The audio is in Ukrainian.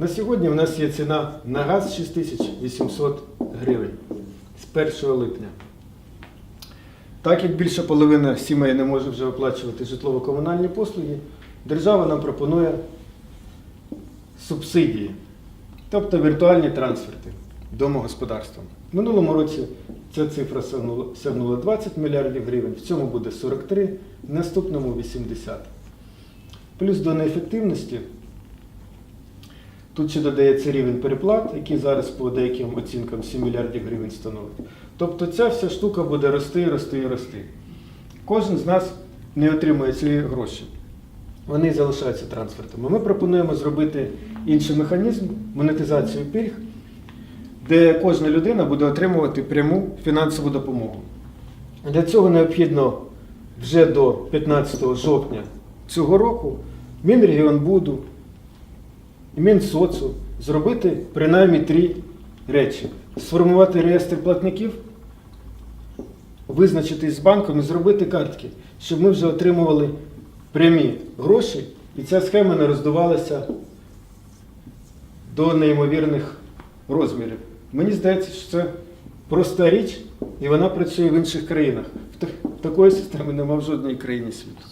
На сьогодні в нас є ціна на газ 6800 гривень з 1 липня. Так як більша половина сімей не може вже оплачувати житлово-комунальні послуги, держава нам пропонує субсидії, тобто віртуальні трансферти домогосподарствам. В минулому році ця цифра сягнула- сягнула 20 мільярдів гривень, в цьому буде 43, в наступному 80. Плюс до неефективності Тут ще додається рівень переплат, який зараз по деяким оцінкам 7 мільярдів гривень становить. Тобто ця вся штука буде рости, рости і рости. Кожен з нас не отримує ці гроші. Вони залишаються трансфертами. Ми пропонуємо зробити інший механізм монетизацію пільг, де кожна людина буде отримувати пряму фінансову допомогу. Для цього необхідно вже до 15 жовтня цього року Мінрегіонбуду і Мінсоцу зробити принаймні три речі: сформувати реєстр платників, визначитись з банком і зробити картки, щоб ми вже отримували прямі гроші, і ця схема не роздувалася до неймовірних розмірів. Мені здається, що це проста річ, і вона працює в інших країнах. В Такої системи немає в жодній країні світу.